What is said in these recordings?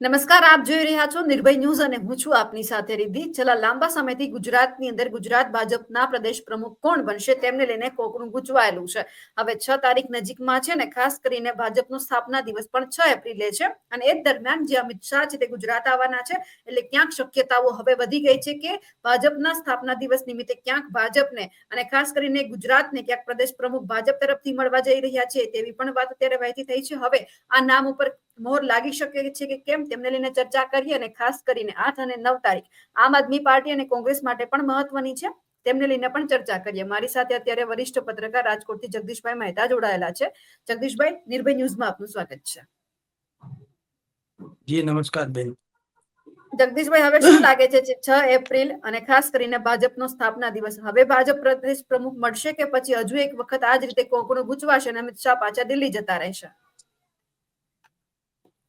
નમસ્કાર, આપ જોઈ રહ્યા છો નિર્ભય ન્યૂઝ અને હું છું આપની સાથે રિદ્ધિ. છેલ્લા લાંબા સમયથી ગુજરાતની અંદર ગુજરાત ભાજપના પ્રદેશ પ્રમુખ કોણ બનશે તેમને લઈને કોકડું ગૂંચવાયેલું છે. હવે છ તારીખ નજીકમાં છે ને ખાસ કરીને ભાજપનો સ્થાપના દિવસ પણ છ એપ્રિલે છે અને એ દરમિયાન જે અમિત શાહ છે તે ગુજરાત આવવાના છે એટલે ક્યાંક શક્યતાઓ હવે વધી ગઈ છે કે ભાજપના સ્થાપના દિવસ નિમિત્તે ક્યાંક ભાજપને અને ખાસ કરીને ગુજરાતને ક્યાંક પ્રદેશ પ્રમુખ ભાજપ તરફથી મળવા જઈ રહ્યા છે તેવી પણ વાત અત્યારે વહેતી થઈ છે. હવે આ નામ ઉપર મોહર લાગી શકે છે કે કેમ તેમને લઈને ચર્ચા કરીએ અને ખાસ કરીને આઠ અને નવ તારીખ આમ આદમી પાર્ટી અને કોંગ્રેસ માટે પણ મહત્વની છે. તેમને લઈને પણ ચર્ચા કરીએ. મારી સાથે અત્યારે વરિષ્ઠ પત્રકાર રાજકોટથી જગદીશભાઈ મહેતા જોડાયેલા છે. જગદીશભાઈ નિર્ભય ન્યૂઝમાં આપનું સ્વાગત છે. જી નમસ્કાર બેન. જગદીશભાઈ હવે શું લાગે છે છ એપ્રિલ અને ખાસ કરીને ભાજપનો સ્થાપના દિવસ? હવે ભાજપ પ્રદેશ પ્રમુખ મળશે કે પછી હજુ એક વખત આ જ રીતે કોકણું ગૂંચવાશે અને અમિત શાહ પાછા દિલ્હી જતા રહેશે?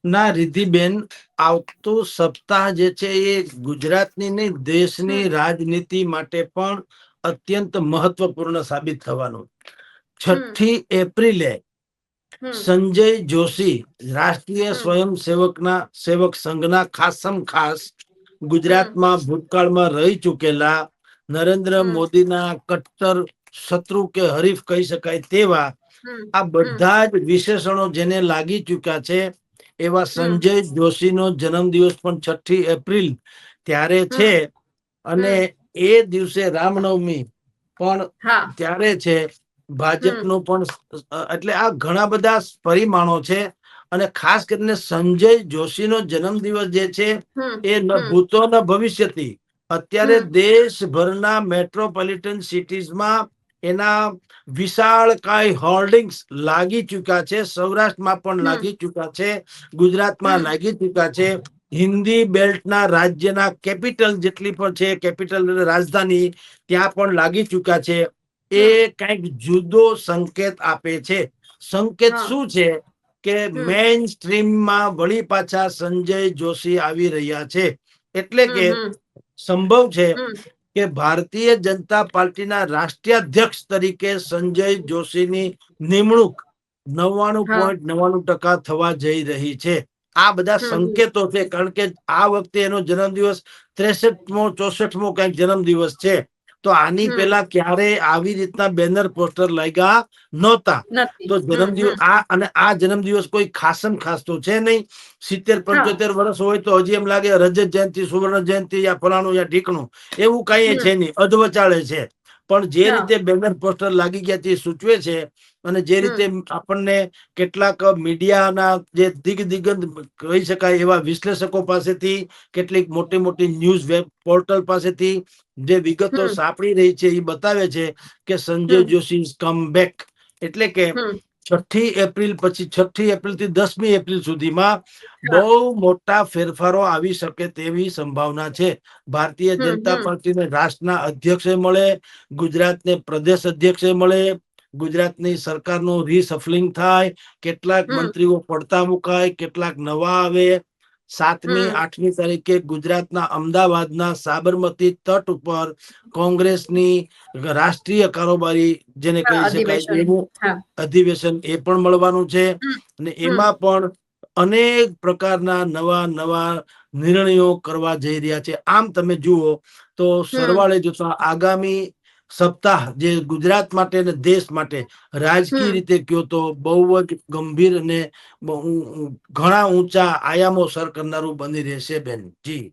ના રિદ્ધિબેન આવતો સપ્તાહ જે છે એ ગુજરાતની નહીં દેશની રાજનીતિ માટે પણ અત્યંત મહત્વપૂર્ણ સાબિત થવાનું. છઠ્ઠી એપ્રિલે સંજય જોશી રાષ્ટ્રીય સ્વયંસેવકના સેવક સંઘના ખાસમ ખાસ ગુજરાતમાં ભૂતકાળમાં રહી ચૂકેલા નરેન્દ્ર. મોદીના કટ્ટર શત્રુ કે હરીફ કહી શકાય તેવા આ બધા જ વિશેષણો જેને લાગી ચૂક્યા છે એવા સંજય જોશીનો જન્મદિવસ પણ છઠ્ઠી એપ્રિલ ત્યારે છે અને એ દિવસે રામનવમી પણ ત્યારે છે. ભાજપનો પણ એટલે આ ઘણા બધા પરિમાણો છે અને ખાસ કરીને સંજય જોશીનો જન્મદિવસ જે છે એ. ભૂતો ન ભવિષ્યથી. અત્યારે દેશભરના મેટ્રોપોલિટન સિટીઝમાં એના વિશાળ કાય હોર્ડિંગ્સ લાગી ચુક્યા છે સૌરાષ્ટ્રમાં પણ લાગી ચૂક્યા છે ગુજરાતમાં લાગી ચૂક્યા છે. હિન્દી બેલ્ટના રાજ્યના કેપિટલ જેટલી પણ છે કેપિટલ રાજધાની ત્યાં પણ લાગી ચૂક્યા છે. એ કંઈક જુદો સંકેત આપે છે. સંકેત શું છે? કે. મેઇન સ્ટ્રીમમાં વળી પાછા સંજય જોશી આવી રહ્યા છે. એટલે કે સંભવ છે. કે ભારતીય જનતા પાર્ટીના રાષ્ટ્રીય અધ્યક્ષ તરીકે સંજય જોશીની નિમણૂક નવ્વાણું પોઈન્ટ નવ્વાણું ટકા થવા જઈ રહી છે. આ બધા. સંકેતો છે કારણ કે આ વખતે એનો જન્મદિવસ ત્રેસઠમો ચોસઠમો કંઈક જન્મદિવસ છે. તો આની. પેલા ક્યારે આવી રીતના બેનર પોસ્ટર લાગ્યા નહોતા? તો જન્મદિવસ આ અને આ જન્મદિવસ કોઈ ખાસમ ખાસ તો છે નહીં. સિત્તેર પંચોતેર વર્ષ હોય તો હજી એમ લાગે રજત જયંતિ સુવર્ણ જયંતિ યા ફલાણું યા ઢીકણું. એવું કઈ છે નહીં. અધવચાળે છે. પણ જે રીતે બેનર પોસ્ટર લાગી ગયા તે સૂચવે છે અને જે રીતે આપણને કેટલાક મીડિયાના જે દિગ્દિગંત કહી શકાય એવા વિશ્લેષકો પાસેથી કેટલીક મોટી મોટી ન્યૂઝ વેબ પોર્ટલ પાસેથી જે વિગતો સાંપડી રહી છે એ બતાવે છે કે સંજય જોશી કમ બેક એટલે કે છઠ્ઠી એપ્રિલ પછી છઠ્ઠી એપ્રિલથી દસમી એપ્રિલ સુધીમાં બહુ મોટા ફેરફારો આવી શકે તેવી સંભાવના છે. ભારતીય જનતા. પાર્ટીને રાષ્ટ્રના અધ્યક્ષે મળે ગુજરાતને પ્રદેશ અધ્યક્ષે મળે ગુજરાતની સરકારનું રીસફલિંગ થાય કેટલાક મંત્રીઓ પડતા મુકાય કેટલાક નવા આવે સાતમી આઠમી તારીખે ગુજરાતના અમદાવાદના સાબરમતી તટ ઉપર કોંગ્રેસની રાષ્ટ્રીય કારોબારી જેને કહી શકાય એવું અધિવેશન એ પણ મળવાનું છે. અને એમાં પણ અનેક પ્રકારના નવા નવા નિર્ણયો કરવા જઈ રહ્યા છે. આમ તમે જુઓ તો સરવાળે જોતા આગામી સપ્તાહ જે ગુજરાત માટે અને દેશ માટે રાજકીય. રીતે કયો તો બહુ જ ગંભીર અને ઘણા ઊંચા આયામો સર કરનારું બની રહેશે બેન. જી.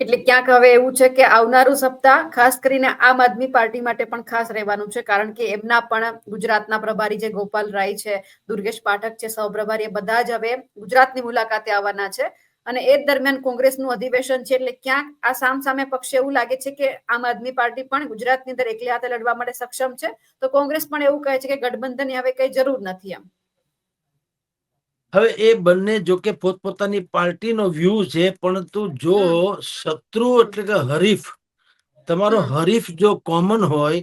એટલે ક્યાંક હવે એવું છે કે આવનારું સપ્તાહ ખાસ કરીને આમ આદમી પાર્ટી માટે પણ ખાસ રહેવાનું છે કારણ કે એમના પણ ગુજરાતના પ્રભારી જે ગોપાલ રાય છે દુર્ગેશ પાઠક છે સૌપ્રભારી એ બધા જ હવે ગુજરાતની મુલાકાતે આવવાના છે. અને એ દરમિયાન કોંગ્રેસનું અધિવેશન છે એટલે ક્યાંક આ સામ સામે પક્ષે એવું લાગે છે કે આમ આદમી પાર્ટી પણ ગુજરાતની અંદર એકલી હાથે લડવા માટે સક્ષમ છે. તો કોંગ્રેસ પણ એવું કહે છે કે ગઠબંધનની હવે કઈ જરૂર નથી એમ. હવે એ બંને જોકે પોતપોતાની પાર્ટીનો વ્યૂ છે પરંતુ જો શત્રુ એટલે કે હરીફ તમારો હરીફ જો કોમન હોય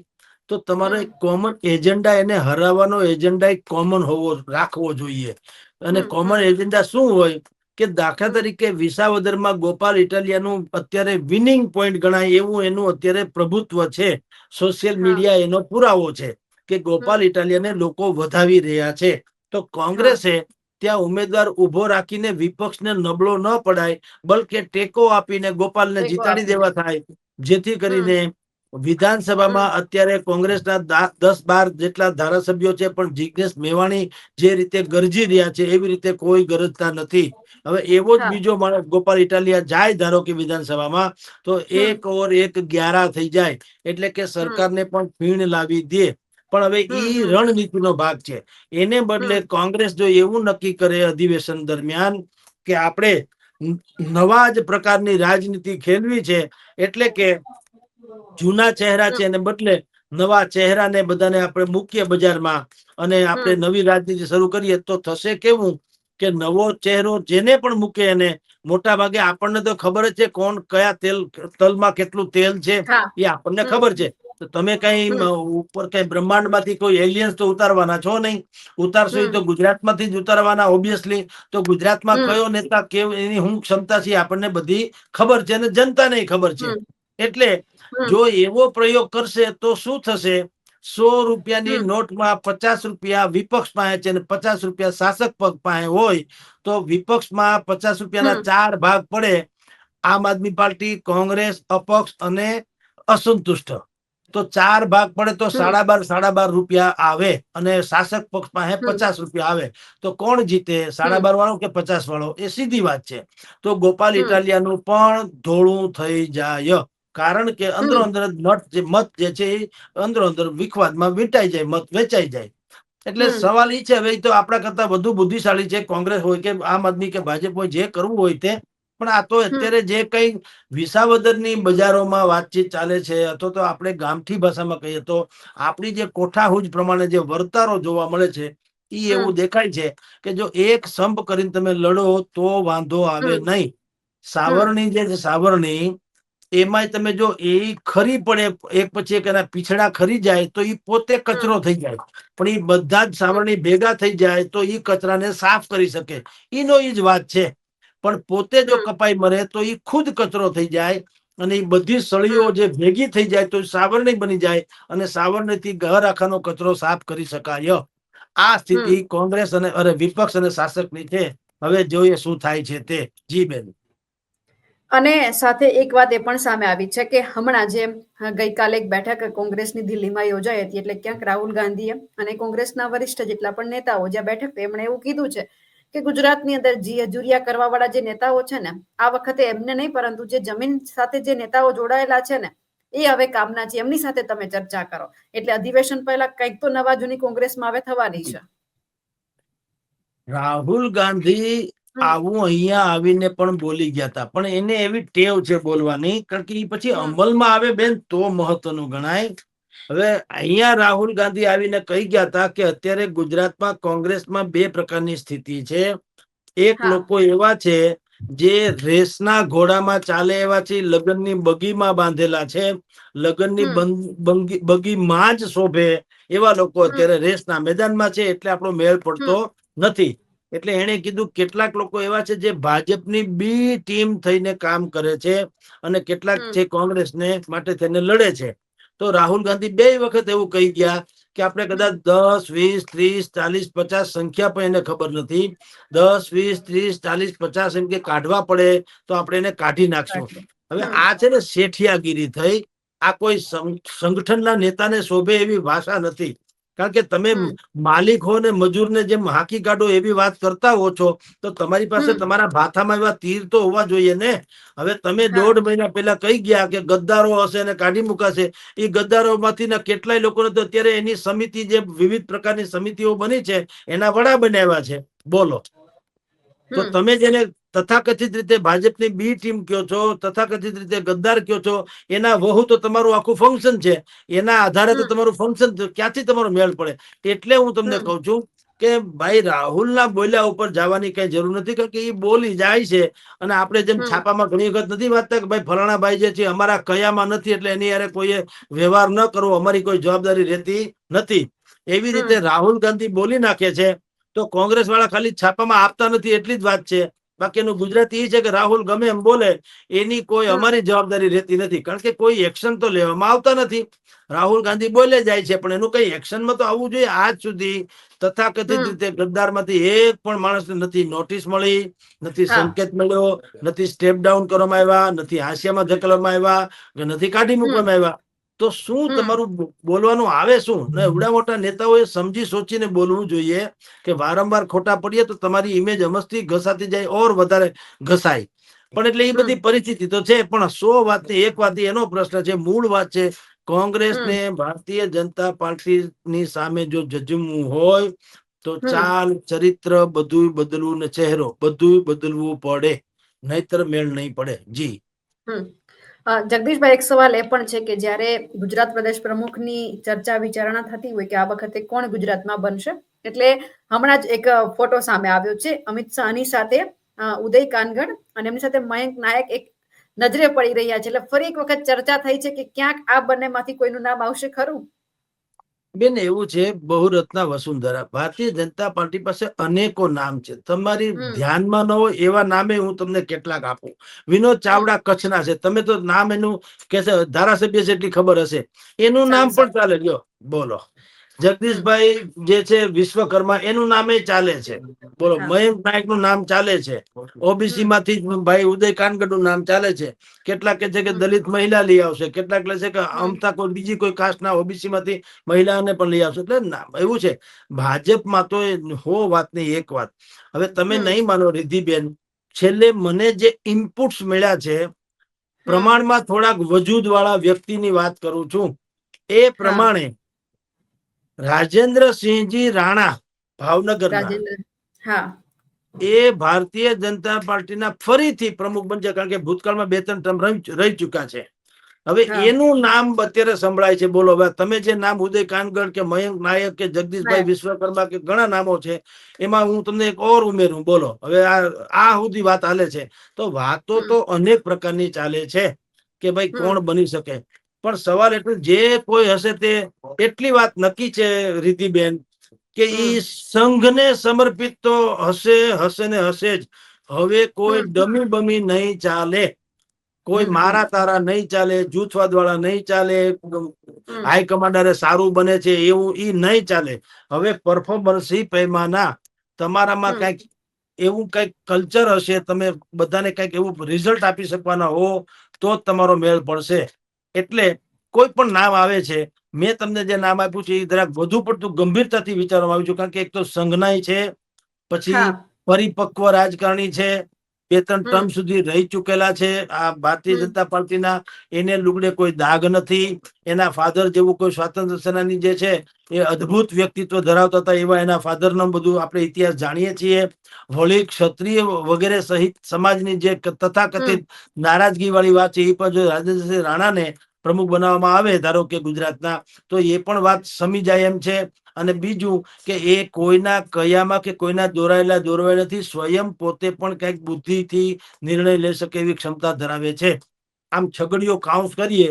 તો તમારો કોમન એજન્ડા એને હરાવવાનો એજન્ડા એક કોમન હોવો રાખવો જોઈએ. અને કોમન એજન્ડા શું હોય? કે દાખલા તરીકે વિસાવદરમાં ગોપાલ ઇટાલિયાનું અત્યારે વિનિંગ પોઈન્ટ ગણાય એવું એનું અત્યારે પ્રભુત્વ છે. સોશિયલ મીડિયા એનો પુરાવો છે કે ગોપાલ ઇટાલિયાને લોકો વધાવી રહ્યા છે. તો કોંગ્રેસે ત્યાં ઉમેદવાર ઊભો રાખીને વિપક્ષને નબળો ન પડાય બલકે ટેકો આપીને ગોપાલને જીતાડી દેવા થાય. જેથી કરીને વિધાનસભામાં અત્યારે કોંગ્રેસના દસ બાર જેટલા ધારાસભ્યો છે પણ જિજ્ઞેશ મેવાણી જે રીતે ગરજી રહ્યા છે એવી રીતે કોઈ ગરજતા નથી. હવે એવો જ બીજો માણસ ગોપાલ ઇટાલિયા જાય ધારો કે વિધાનસભામાં તો એક ઓર એક ગ્યારા થઈ જાય એટલે કે સરકારને પણ ફીણ લાવી દે. પણ હવે એ. રણનીતિનો ભાગ છે. એને બદલે કોંગ્રેસ જો એવું નક્કી કરે અધિવેશન દરમિયાન કે આપણે નવા જ પ્રકારની રાજનીતિ ખેલવી છે એટલે કે જૂના ચહેરા છે એને બદલે નવા ચહેરાને બધાને આપણે મૂકીએ બજારમાં અને આપણે નવી રાજનીતિ શરૂ કરીએ તો થશે કેવું કે નવો ચહેરો જેને પણ મૂકે એને મોટા ભાગે આપણને તો ખબર જ છે કોણ કયા તેલ તલમાં કેટલું તેલ છે એ આપણને ખબર છે. તો તમે કઈ ઉપર કઈ બ્રહ્માંડમાંથી કોઈ એલિયન્સ તો ઉતારવાના છો નહીં? ઉતારશો તો ગુજરાતમાંથી જ ઉતારવાના ઓબ્વિયસલી તો ગુજરાતમાં કયો નેતા કેવું એની હું ક્ષમતા છે આપણને બધી ખબર છે અને જનતાને ખબર છે. એટલે જો એવો પ્રયોગ કરશે તો શું થશે? સો રૂપિયાની નોટમાં પચાસ રૂપિયા વિપક્ષ પાસે છે અને પચાસ રૂપિયા શાસક પગ પાસે હોય તો વિપક્ષમાં પચાસ રૂપિયાના. ચાર ભાગ પડે. આમ આદમી પાર્ટી કોંગ્રેસ અપક્ષ અને અસંતુષ્ટ. તો ચાર ભાગ પડે તો સાડા બાર સાડા બાર રૂપિયા આવે અને શાસક પક્ષ પાસે પચાસ રૂપિયા આવે. તો કોણ જીતે? સાડા બાર વાળો કે પચાસ વાળો? એ સીધી વાત છે. તો ગોપાલ. ઇટાલિયાનું પણ ધોળું થઈ જાય. કારણ કે અંદરો અંદર મત જે મત જે છે એ અંદરો અંદર વિખવાદમાં વીંટાઈ જાય મત વેચાઈ જાય. એટલે સવાલ એ છે હવે તો આપણા કરતા વધુ બુદ્ધિશાળી છે કોંગ્રેસ હોય કે આમ આદમી કે ભાજપ હોય જે કરવું હોય તે. પણ આ તો અત્યારે જે કઈ વિસાવદરની બજારોમાં વાતચીત ચાલે છે અથવા તો આપણે ગામઠી ભાષામાં કહીએ તો આપણી જે કોઠાહુજ પ્રમાણે જે વર્તારો જોવા મળે છે એ એવું દેખાય છે કે જો એક સંપ કરીને તમે લડો તો વાંધો આવે નહીં. સાવરણી જે છે સાવરણી એમાંય તમે જો એ ખરી પડે એક પછી એક એના પીછડા ખરી જાય તો એ પોતે કચરો થઈ જાય. પણ એ બધા જ સાવરણી ભેગા થઈ જાય તો એ કચરાને સાફ કરી શકે. એનો એ જ વાત છે. પણ પોતે જો કપાઈ મરે તો એ ખુદ કચરો થઈ જાય અને એ બધી સળીઓ જે ભેગી થઈ જાય તો સાવરણી બની જાય અને સાવરણીથી ઘર આખાનો કચરો સાફ કરી શકાય. આ સ્થિતિ કોંગ્રેસ અને અરે વિપક્ષ અને શાસકની છે. હવે જોઈએ શું થાય છે તે. જી બેન. અને સાથે એક વાત એ પણ સામે આવી છે કે હમણાં જે ગઈકાલે એક બેઠક કોંગ્રેસની દિલ્હીમાં યોજાઈ હતી એટલે ક્યાંક રાહુલ ગાંધીએ અને કોંગ્રેસના વરિષ્ઠ જેટલા પણ નેતાઓ જ્યાં બેઠક એમણે એવું કીધું છે કે ગુજરાતની અંદર જી હજુરિયા કરવા વાળા જે નેતાઓ છે ને, આ વખતે એમને નહીં પરંતુ જે જમીન સાથે જે નેતાઓ જોડાયેલા છે ને, એ હવે કામના છે એમની સાથે તમે ચર્ચા કરો એટલે અધિવેશન પહેલા કંઈક તો નવા જૂની કોંગ્રેસમાં હવે થવાની છે રાહુલ ગાંધી. આવું અહીંયા આવીને પણ બોલી ગયા હતા પણ એને એવી ટેવ છે બોલવાની કારણ કે પછી અમલમાં આવે બેન તો મહત્વનું ગણાય. હવે અહીંયા રાહુલ ગાંધી આવીને કહી ગયા હતા કે અત્યારે ગુજરાતમાં કોંગ્રેસમાં બે પ્રકારની સ્થિતિ છે. એક લોકો એવા છે જે રેસના ઘોડામાં ચાલે એવા છે લગ્નની બગીમાં બાંધેલા છે. લગ્નની બગીમાં જ શોભે એવા લોકો અત્યારે રેસના મેદાનમાં છે એટલે આપણો મેળ પડતો નથી. એટલે એણે કીધું કેટલાક લોકો એવા છે જે ભાજપની બી ટીમ થઈને કામ કરે છે અને કેટલાક છે કોંગ્રેસને માટે થઈને લડે છે. તો રાહુલ ગાંધી બે વખત એવું કહી ગયા કે આપણે કદાચ દસ વીસ ત્રીસ ચાલીસ પચાસ સંખ્યા પણ એને ખબર નથી. દસ વીસ ત્રીસ ચાલીસ પચાસ એમ કે કાઢવા પડે તો આપણે એને કાઢી નાખશું. હવે આ છે ને શેઠિયાગીરી થઈ. આ કોઈ સંગઠનના નેતાને શોભે એવી ભાષા નથી. કારણ કે તમે. માલિક હો ને મજૂરને જેમ હાકી કાઢો એવી વાત કરતા હો છો તો તમારી પાસે તમારા ભાથામાં એવા તીર તો હોવા જોઈએ ને? હવે તમે દોઢ મહિના પહેલા કહી ગયા કે ગદ્દારો હશે ને કાઢી મુકાશે. એ ગદ્દારોમાંથી ના કેટલાય લોકોને તો અત્યારે એની સમિતિ જે વિવિધ પ્રકારની સમિતિઓ બની છે એના વડા બનાવ્યા છે. બોલો. તો તમે જેને તથાકથિત રીતે ભાજપની બી ટીમ કયો છો તથાકથિત રીતે ગદ્દાર કયો છો એના વહુ તો તમારું આખું ફંક્શન છે એના આધારે તો તમારું ફંક્શન ક્યાંથી તમારો મેળ પડે? એટલે હું તમને કહું છું કે ભાઈ રાહુલના બોલ્યા ઉપર જવાની કઈ જરૂર નથી કારણ કે એ બોલી જાય છે અને આપણે જેમ છાપામાં ઘણી વખત નથી વાંચતા કે ભાઈ ફલાણા ભાઈ જે છે અમારા કયામાં નથી એટલે એની યારે કોઈએ વ્યવહાર ન કરવો અમારી કોઈ જવાબદારી રહેતી નથી. એવી રીતે રાહુલ ગાંધી બોલી નાખે છે તો કોંગ્રેસ વાળા ખાલી છાપામાં આપતા નથી એટલી જ વાત છે. બાકી એનું ગુજરાતી એ છે કે રાહુલ ગમે એમ બોલે એની કોઈ અમારી જવાબદારી રહેતી નથી. કારણ કે કોઈ એક્શન તો લેવામાં આવતા નથી. રાહુલ ગાંધી બોલે જાય છે પણ એનું કઈ એક્શનમાં તો આવવું જોઈએ આજ સુધી. તથાકથિત. રીતે ગદ્દારમાંથી એક પણ માણસને નથી નોટિસ મળી નથી સંકેત મળ્યો નથી સ્ટેપ ડાઉન કરવામાં આવ્યા નથી હાસ્યામાં ધકેલવામાં આવ્યા કે નથી કાઢી મૂકવામાં આવ્યા. તો શું તમારું બોલવાનું આવે શું? ને એવડા મોટા નેતાઓએ સમજી સોચીને બોલવું જોઈએ કે વારંવાર ખોટા પડીએ તો તમારી ઇમેજ અમસ્તી ઘસાતી જાય ઓર વધારે ઘસાય. પણ એટલે એ બધી પરિસ્થિતિ તો છે પણ સો વાતની એક વાત એનો પ્રશ્ન છે મૂળ વાત છે કોંગ્રેસને ભારતીય જનતા પાર્ટીની સામે જો જજમવું હોય તો ચાલ ચરિત્ર બધું બદલવું ને ચહેરો બધું બદલવું પડે નહીતર મેળ નહીં પડે. જી. જગદીશભાઈ, એક સવાલ એ પણ છે કે જ્યારે ગુજરાત પ્રદેશ પ્રમુખની ચર્ચા, વિચારણા થતી હોય કે આ વખતે કોણ ગુજરાતમાં બનશે? એટલે હમણાં જ એક ફોટો સામે આવ્યો છે. અમિત શાહની સાથે ઉદય કાનગડ અને એમની સાથે મયંક નાયક એક નજરે પડી રહ્યા છે. એટલે ફરી એક વખત ચર્ચા થઈ છે કે ક્યાંક આ બંનેમાંથી કોઈનું નામ આવશે ખરું? બેન એવું છે બહુરત્ના વસુંધરા. ભારતીય જનતા પાર્ટી પાસે અનેકો નામ છે. તમારી. ધ્યાનમાં ન હોય એવા નામે હું તમને કેટલાક આપું. વિનોદ ચાવડા કચ્છના છે. તમે તો નામ એનું કે ધારાસભ્ય છે એટલી ખબર હશે. એનું નામ પણ ચાલે. ગયો બોલો. જગદીશભાઈ જે છે વિશ્વકર્મા એનું નામે ચાલે છે. બોલો મયંક નાયકનું નામ ચાલે છે. ઓબીસી માંથી ભાઈ ઉદય કાનગડનું નામ ચાલે છે. કેટલાક કે છે કે દલિત મહિલા લઈ આવશે કેટલાક કહે છે કે અમતા કોઈ બીજી કોઈ કાસ્ટ ના ઓબીસી માંથી મહિલાને પણ લઈ આવશે. એટલે એવું છે. ભાજપમાં તો હો વાત નહીં એક વાત. હવે તમે નહીં માનો રિદ્ધિબેન છેલ્લે મને જે ઇનપુટ્સ મળ્યા છે પ્રમાણમાં થોડાક વજૂદ વાળા વ્યક્તિની વાત કરું છું. એ પ્રમાણે રાજેન્દ્રસિંહજી રાણા ભાવનગરના. હા. એ ભારતીય જનતા પાર્ટીના ફરીથી પ્રમુખ બનશે કારણ કે ભૂતકાળમાં બે ત્રણ ટર્મ રહી ચુક્યા છે. હવે એનું નામ અત્યારે સંભળાય છે બોલો. હવે તમે જે નામ ઉદય કાનગર કે મયંક નાયક કે જગદીશભાઈ વિશ્વકર્મા કે ઘણા નામો છે એમાં હું તમને એક ઓર ઉમેરું બોલો. હવે આ આ સુધી વાત હાલે છે. તો વાતો તો અનેક પ્રકારની ચાલે છે કે ભાઈ કોણ બની શકે? પણ સવાલ એટલે જે કોઈ હશે તે એટલી વાત નક્કી છે રીતિબેન કે. ઈ સંઘને સમર્પિત તો હશે હશે ને હશે જ. હવે કોઈ ડમી બમી નહીં ચાલે. કોઈ મારા તારા નહીં ચાલે જૂથવાદ વાળા નહીં ચાલે હાઈ કમાન્ડરે સારું બને છે એવું ઈ નહીં ચાલે. હવે પરફોર્મન્સ પૈમાના. તમારામાં કંઈક એવું કંઈક કલ્ચર હશે તમે બધાને કંઈક એવું રિઝલ્ટ આપી શકવાના હો તો જ તમારો મેળ પડશે. એટલે કોઈ પણ નામ આવે છે મેં તમને જે નામ આપ્યું છે એ જરાક વધુ પડતું ગંભીરતાથી વિચારવામાં આવ્યું છે કારણ કે એક તો સંઘનાય છે પછી પરિપક્વ રાજકારણી છે બે ત્રણ ટર્મ સુધી રહી ચૂકેલા છે. આ ભારતીય જનતા પાર્ટીના એને લુગડે કોઈ દાગ નથી. એના ફાધર જેવું કોઈ સ્વાતંત્ર્ય સેનાની જે છે એ અદ્ભુત વ્યક્તિત્વ ધરાવતા હતા એવા એના ફાધરનો બધું આપણે ઇતિહાસ જાણીએ છીએ. વળી ક્ષત્રિય વગેરે સહિત સમાજની જે તથાકથિત નારાજગી વાળી વાત છે એ પણ જો રાજેન્દ્રસિંહ રાણાને પ્રમુખ બનાવવામાં આવે ધારો કે ગુજરાતના તો એ પણ વાત સમી જાય એમ છે. અને બીજું કે એ કોઈના કયામાં કે કોઈના દોરાયેલા દોરવાય નથી સ્વયં પોતે પણ કંઈક બુદ્ધિથી નિર્ણય લઈ શકે એવી ક્ષમતા ધરાવે છે. આમ છગડીઓ કાઉન્ટ કરીએ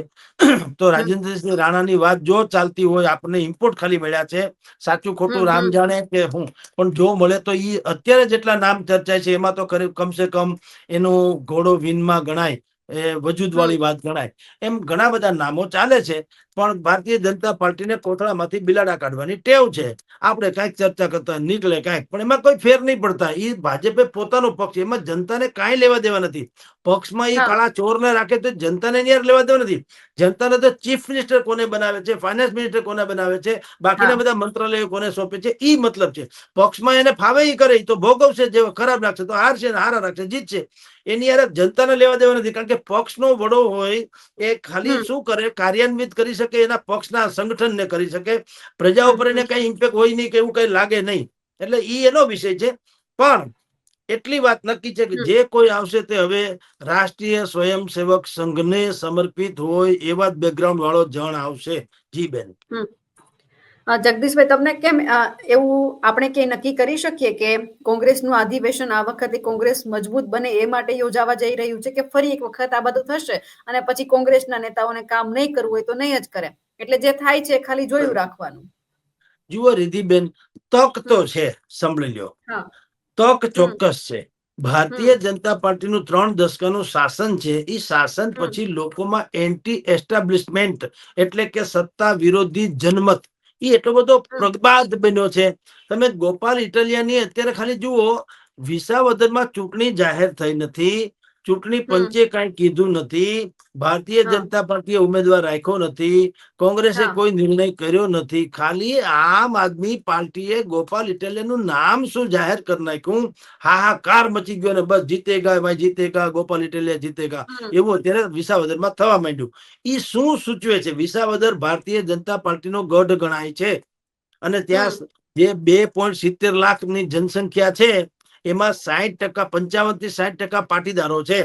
તો રાજેન્દ્રસિંહ રાણાની વાત જો ચાલતી હોય આપણને ઇમ્પોર્ટ ખાલી મળ્યા છે. સાચું ખોટું રામ જાણે કે હું પણ જો મળે તો ઈ અત્યારે જેટલા નામ ચર્ચાય છે એમાં તો કમસે કમ એનો ઘોડો વિનમાં ગણાય એ વજૂદ વાળી વાત ગણાય. એમ ઘણા બધા નામો ચાલે છે પણ ભારતીય જનતા પાર્ટીને કોથળામાંથી બિલાડા કાઢવાની ટેવ છે. આપણે કાંઈક ચર્ચા કરતા નીકળે કાંઈક પણ એમાં કોઈ ફેર નહીં પડતા. એ ભાજપે પોતાનો પક્ષ એમાં જનતાને કાંઈ લેવા દેવા નથી. પક્ષમાં એ કાળા ચોરને રાખે તો જનતાને યાર લેવા દેવા નથી. જનતાને તો ચીફ મિનિસ્ટર કોને બનાવે છે ફાઇનાન્સ મિનિસ્ટર કોને બનાવે છે બાકીના બધા મંત્રાલયો કોને સોંપે છે એ મતલબ છે. પક્ષમાં એને ફાવે ઈ કરે તો ભોગવશે જે ખરાબ લાગશે તો હારશે ને હારા રાખશે જીતશે એની યાર જનતાને લેવા દેવા નથી કારણ કે પક્ષનો વડો હોય એ ખાલી શું કરે કાર્યાન્વિત કરી શકે એના પક્ષના સંગઠનને કરી શકે. પ્રજા ઉપર એને કઈ ઇમ્પેક્ટ હોય નહીં કે એવું કઈ લાગે નહીં. એટલે ઈ એનો વિષય છે. પણ એટલી વાત નક્કી છે કે જે કોઈ આવશે તે હવે રાષ્ટ્રીય સ્વયંસેવક સંઘને સમર્પિત હોય એવા જ બેકગ્રાઉન્ડ વાળો જણ આવશે. જી બેન. જગદીશભાઈ તમને કેમ એવું આપણે કે નક્કી કરી શકીએ કે કોંગ્રેસનું અધિવેશન આ વખતે કોંગ્રેસ મજબૂત બને એ માટે યોજાવા જઈ રહ્યું છે કે ફરી એક વખત આ બધું થશે અને પછી કોંગ્રેસના નેતાઓને કામ નહીં કરવું હોય તો નહીં જ કરે? એટલે જે થાય છે ખાલી જોયું રાખવાનું. જુઓ રિધિબેન તક તો છે સાંભળી લ્યો. તક ચોક્કસ છે. ભારતીય જનતા પાર્ટીનું ત્રણ દશકાનું શાસન છે. એ શાસન પછી લોકોમાં એન્ટી એસ્ટાબ્લિશમેન્ટ એટલે કે સત્તા વિરોધી જનમત. એ એટલો બધો પ્રગબાદ બન્યો છે. તમે ગોપાલ ઇટાલિયાની અત્યારે ખાલી જુઓ વિસાવદરમાં ચૂંટણી જાહેર થઈ નથી. ચૂંટણી પંચે કઈ કીધું નથી ભારતીય. જનતા પાર્ટીએ ઉમેદવાર રાખ્યો નથી કોંગ્રેસે. કોઈ નિર્ણય કર્યો નથી. ખાલી આમ આદમી પાર્ટીએ ગોપાલ ઇટાલિયાનું નામ શું જાહેર કરી નાખ્યું? હાહાકાર મચી ગયો ને બસ જીતેગા ભાઈ જીતેગા ગોપાલ ઇટાલિયા જીતેગા. એવું અત્યારે વિસાવદરમાં થવા માંડ્યું. એ શું સૂચવે છે? વિસાવદર ભારતીય જનતા પાર્ટીનો ગઢ ગણાય છે. અને ત્યાં જે બે પોઈન્ટ સિત્તેર લાખની જનસંખ્યા છે એમાં સાહીઠ ટકા પંચાવનથી સાઠ ટકા પાટીદારો છે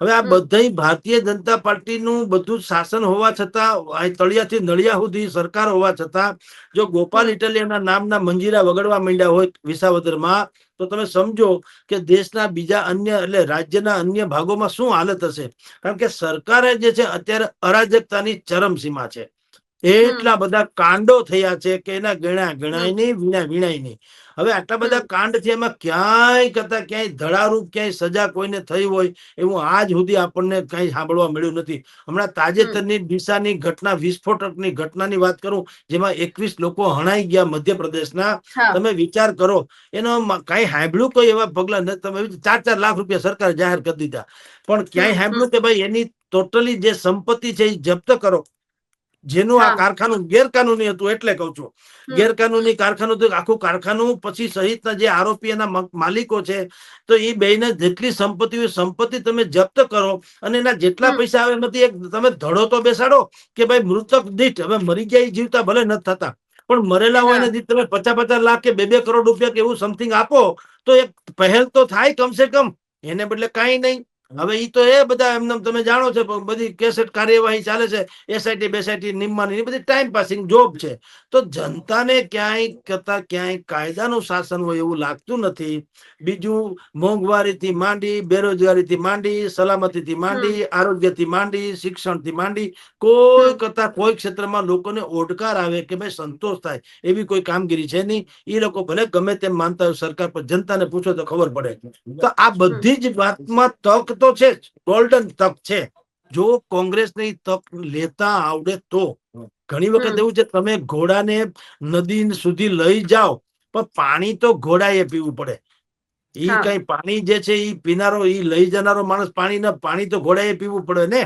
હવે આ. બધા ભારતીય જનતા પાર્ટીનું બધું શાસન હોવા છતાં આ તળિયાથી નળિયા સુધી સરકાર હોવા છતાં જો ગોપાલ. ઇટાલિયાના નામના મંજીરા વગડવા માંડ્યા હોય વિસાવદરમાં તો તમે સમજો કે દેશના બીજા અન્ય એટલે રાજ્યના અન્ય ભાગોમાં શું હાલત હશે કારણ કે સરકારે જે છે અત્યારે અરાજકતાની ચરમસીમા છે એટલા બધા કાંડો થયા છે કે એના ગણ્યા ગણાય નહીં વીણા વીણાય નહીં. હવે આટલા બધા કાંડ છે એમાં ક્યાંય કરતા ક્યાંય ધડારૂપ ક્યાંય સજા કોઈને થઈ હોય એવું આજ સુધી આપણને કઈ સાંભળવા મળ્યું નથી. હમણાં તાજેતરની ડીસાની ઘટના વિસ્ફોટકની ઘટનાની વાત કરું જેમાં એકવીસ લોકો હણાઈ ગયા મધ્યપ્રદેશના. તમે વિચાર કરો એનો કઈ સાંભળ્યું કોઈ એવા પગલા ન તમે ચાર ચાર લાખ રૂપિયા સરકારે જાહેર કરી દીધા. પણ ક્યાંય સાંભળ્યું કે ભાઈ એની ટોટલી જે સંપત્તિ છે એ જપ્ત કરો. જેનું આ કારખાનું ગેરકાનૂની હતું એટલે કહું છું. ગેરકાનૂની કારખાનું આખું કારખાનું પછી સહિતના જે આરોપી એના માલિકો છે તો એ બેને જેટલી સંપત્તિ હોય સંપત્તિ તમે જપ્ત કરો અને એના જેટલા પૈસા આવે એમાંથી એક તમે ધડો તો બેસાડો કે ભાઈ મૃતક દીઠ હવે મરી ગયા એ જીવતા ભલે નથી થતા પણ મરેલા હોય ને દીઠ તમે પચાસ પચાસ લાખ કે બે બે કરોડ રૂપિયા કે એવું સમથિંગ આપો તો એક પહેલ તો થાય કમસે કમ એને બદલે કાંઈ નહીં. હવે એ તો એ બધા એમને તમે જાણો છો પણ બધી કેસેટ કાર્યવાહી ચાલે છે એસઆઈટી બેસઆઈટી નિમવાની બધી ટાઈમ પાસિંગ જોબ છે. તો જનતાને ક્યાંય કરતા ક્યાંય કાયદાનું શાસન હોય એવું લાગતું નથી. બીજું મોંઘવારીથી માંડી બેરોજગારીથી માંડી સલામતીથી માંડી આરોગ્યથી માંડી શિક્ષણથી માંડી કોઈ કરતા કોઈ ક્ષેત્રમાં લોકોને ઓડકાર આવે કે ભાઈ સંતોષ થાય એવી કોઈ કામગીરી છે નહીં. એ લોકો ભલે ગમે તેમ માનતા હોય સરકાર પર જનતાને પૂછો તો ખબર પડે. તો આ બધી જ વાતમાં તક તો છે જ ગોલ્ડન તક છે. જો કોંગ્રેસને તક લેતા આવડે તો. ઘણી વખત એવું છે તમે ઘોડાને નદી સુધી લઈ જાઓ પણ પાણી તો ઘોડાએ પીવું પડે. ઈ કઈ પાણી જે છે ઈ પીનારો ઈ લઈ જનારો માણસ પાણી ના પાણી તો ઘોડાએ પીવું પડે ને.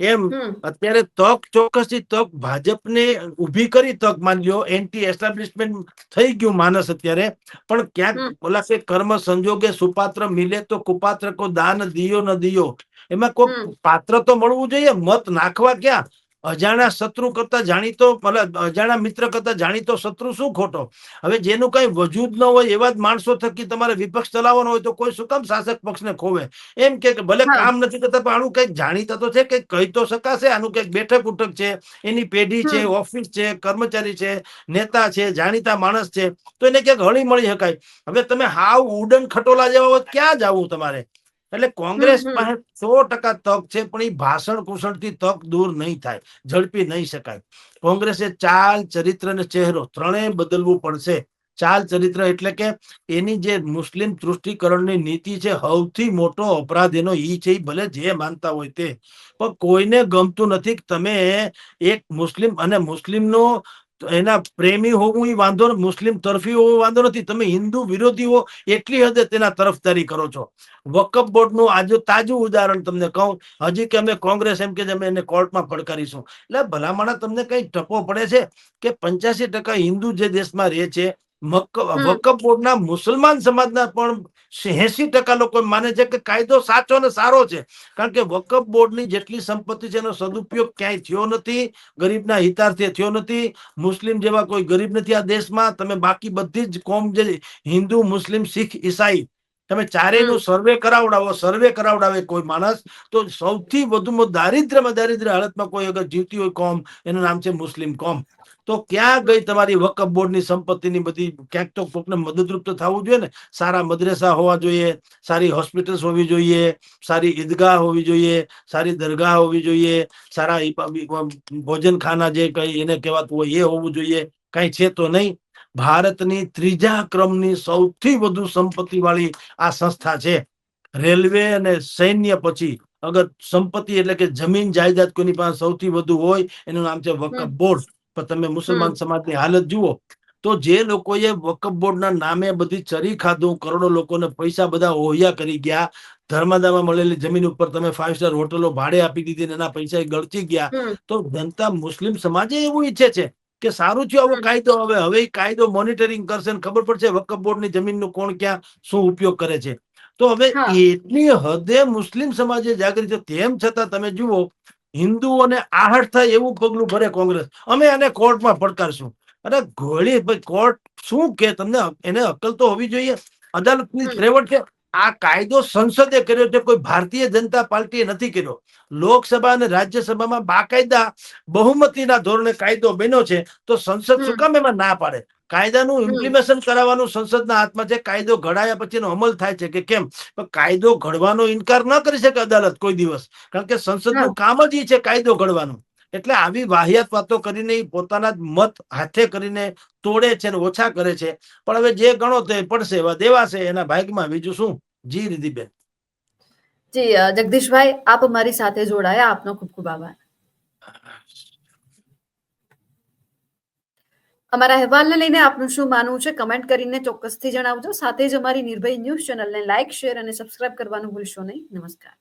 એમ. અત્યારે તક ચોક્કસથી તક ભાજપને ઊભી કરી તક માની લો એન્ટી એસ્ટાબ્લિશમેન્ટ થઈ ગયું માનસ અત્યારે પણ ક્યાંક. ઓલા કે કર્મ સંજોગે સુપાત્ર મિલે તો કુપાત્ર કો દાન દિયો ન દિયો એમાં કોઈ પાત્ર તો મળવું જોઈએ મત નાખવા ક્યાં અજાણ્યા શત્રુ કરતા જાણીતો અજાણ્યા મિત્ર કરતા જાણીતો શત્રુ શું ખોટો? હવે જેનું કઈ વજૂદ ન હોય એવા જ માણસો થકી તમારે વિપક્ષ ચલાવવાનો હોય તો કોઈ શું કામ શાસક પક્ષને ખોવે? એમ કે કે ભલે કામ નથી કરતા પણ આનું કંઈક જાણીતા તો છે કંઈક કહી તો શકાશે. આનું કંઈક બેઠક ઉઠક છે. એની પેઢી છે ઓફિસ છે કર્મચારી છે નેતા છે જાણીતા માણસ છે. તો એને ક્યાંક હળી મળી શકાય. હવે તમે હાવ ઉડન ખટોલા જેવા હોય ક્યાં જવું તમારે? એટલે કોંગ્રેસ પાસે સો ટકા તક છે પણ એ ભાષણ કુષણથી તક દૂર નહીં થાય ઝડપી નહીં શકાય. કોંગ્રેસે ચાલ ચરિત્ર અને ચહેરો ત્રણેય બદલવું પડશે. ચાલ ચરિત્ર એટલે કે એની જે મુસ્લિમ તૃષ્ટિકરણની નીતિ છે સૌથી મોટો અપરાધ એનો ઈ છે ભલે જે માનતા હોય તે. પણ કોઈને ગમતું નથી કે તમે એક મુસ્લિમ અને મુસ્લિમનો એના પ્રેમી હોવું એ વાંધો મુસ્લિમ તરફી હોવો વાંધો નથી. તમે હિન્દુ વિરોધી હો એટલી હદે તેના તરફદારી કરો છો. વકફ બોર્ડનું આજે તાજું ઉદાહરણ તમને કહું. હજી કે અમે કોંગ્રેસ એમ કે અમે એને કોર્ટમાં પડકારીશું. એટલે ભલામણા તમને કઈ ટપો પડે છે કે પંચ્યાસી ટકા હિન્દુ જે દેશમાં રહે છે. વકફ બોર્ડના મુસલમાન સમાજના પણ એસી ટકા લોકો માને છે કે કાયદો સાચો અને સારો છે. કારણ કે વકફ બોર્ડની જેટલી સંપત્તિ છે એનો સદુપયોગ ક્યાંય થયો નથી ગરીબના હિતાર્થે થયો નથી. મુસ્લિમ જેવા કોઈ ગરીબ નથી આ દેશમાં. તમે બાકી બધી જ કોમ જે હિન્દુ મુસ્લિમ શીખ ઈસાઈ તમે ચારેયનો સર્વે કરાવડાવો સર્વે કરાવડાવે કોઈ માણસ તો સૌથી વધુમાં દારિદ્ર્યમાં દારિદ્ર્ય હાલતમાં કોઈ અગર જીવતી હોય કોમ એનું નામ છે મુસ્લિમ કોમ. તો ક્યાં ગઈ તમારી વકફ બોર્ડની સંપત્તિની બધી ક્યાંક તો કોકને મદદરૂપ તો થવું જોઈએ ને. સારા મદ્રેસા હોવા જોઈએ સારી હોસ્પિટલ્સ હોવી જોઈએ સારી ઈદગાહ હોવી જોઈએ સારી દરગાહ હોવી જોઈએ સારા ભોજન ખાના જે કઈ એને કહેવાતું હોય એ હોવું જોઈએ. કઈ છે તો નહીં. ભારતની ત્રીજા ક્રમની સૌથી વધુ સંપત્તિ વાળી આ સંસ્થા છે. રેલવે અને સૈન્ય પછી અગર સંપત્તિ એટલે કે જમીન જાયદાદ કોઈની પાસે સૌથી વધુ હોય એનું નામ છે વકફ બોર્ડ. પણ તમે મુસલમાન સમાજની હાલત જુઓ તો જે લોકોએ વકફ બોર્ડના નામે બધી ચરી ખાધું કરોડો લોકોને પૈસા બધા ઓહિયા કરી ગયા ધર્માદામાં મળેલી જમીન ઉપર તમે ફાઈવ સ્ટાર હોટલો ભાડે આપી દીધી એના પૈસા ય ગળચી ગયા તો જનતા મુસ્લિમ સમાજે એવું ઈચ્છે છે. કે સારું થયું આવો કાયદો હવે હવે કાયદો મોનિટરિંગ કરશે ને ખબર પડશે વકફ બોર્ડની જમીનનું કોણ ક્યાં શું ઉપયોગ કરે છે. તો હવે એટલી હદે મુસ્લિમ સમાજે જાગૃત તેમ છતાં તમે જુઓ હિન્દુઓને આહટ થાય એવું પગલું ભરે કોંગ્રેસ. અમે આને કોર્ટમાં પડકારશું. અરે ગોળી ભાઈ કોર્ટ શું કે તમને એને અકલ તો હોવી જોઈએ. અદાલતની ત્રેવટ છે. આ કાયદો સંસદે કર્યો છે કોઈ ભારતીય જનતા પાર્ટીએ નથી કર્યો. લોકસભા અને રાજ્યસભામાં બાકાયદા બહુમતીના ધોરણે કાયદો બન્યો છે તો સંસદ શું કામ એમાં ના પાડે? કાયદાનું. ઇમ્પ્લિમેશન કરાવવાનું સંસદના હાથમાં છે કાયદો ઘડાયા પછીનો અમલ થાય છે કે કેમ? પણ કાયદો ઘડવાનો ઇનકાર ન કરી શકે અદાલત કોઈ દિવસ. કારણ કે સંસદનું કામ જ એ છે કાયદો ઘડવાનું. એટલે આવી વાહિયાત વાતો કરીને પોતાના જ મત હાથે કરીને તોડે છે ને ઓછા કરે છે. પણ હવે જે ગણો તે પડશે, એવા દેવાશે એના ભાગમાં બીજું શું? જી રીધિબેન. જી જગદીશભાઈ, આપ અમારી સાથે જોડાયા. આપનો ખૂબ ખૂબ આભાર. અમારા અહેવાલને લઈને આપનું શું માનવું છે, કમેન્ટ કરીને ચોક્કસથી જણાવજો. સાથે જ અમારી નિર્ભય ન્યૂઝ ચેનલને લાઇક શેર અને સબસ્ક્રાઇબ કરવાનું ભૂલશો નહીં. નમસ્કાર.